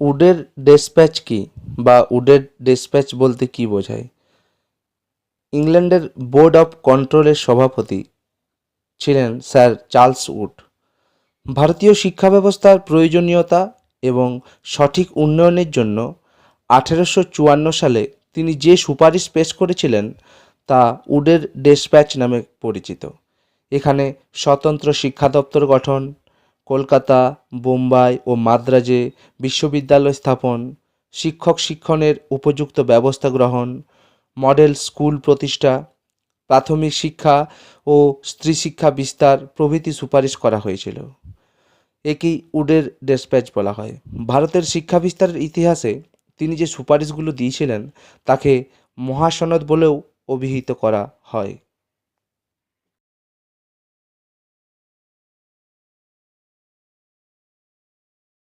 উডের despatch কি বা উডের despatch বলতে কি বোঝায়? ইংল্যান্ডের বোর্ড অফ কন্ট্রোলের সভাপতি ছিলেন স্যার চার্লস উড। ভারতীয় শিক্ষা ব্যবস্থার প্রয়োজনীয়তা এবং সঠিক উন্নয়নের জন্য আঠেরোশো চুয়ান্ন সালে তিনি যে সুপারিশ পেশ করেছিলেন তা উডের ডেসপ্যাচ নামে পরিচিত। এখানে স্বতন্ত্র শিক্ষা দপ্তর গঠন কলকাতা, বোম্বাই ও মাদ্রাজে বিশ্ববিদ্যালয় স্থাপন, শিক্ষক শিক্ষণের উপযুক্ত ব্যবস্থা গ্রহণ, মডেল স্কুল প্রতিষ্ঠা, প্রাথমিক শিক্ষা ও স্ত্রী শিক্ষা বিস্তার প্রভৃতি সুপারিশ করা হয়েছিল। একেই উডের ডেসপ্যাচ বলা হয়। ভারতের শিক্ষা বিস্তারের ইতিহাসে তিনি যে সুপারিশগুলো দিয়েছিলেন, তাকে মহাসনদ বলেও অভিহিত করা হয়।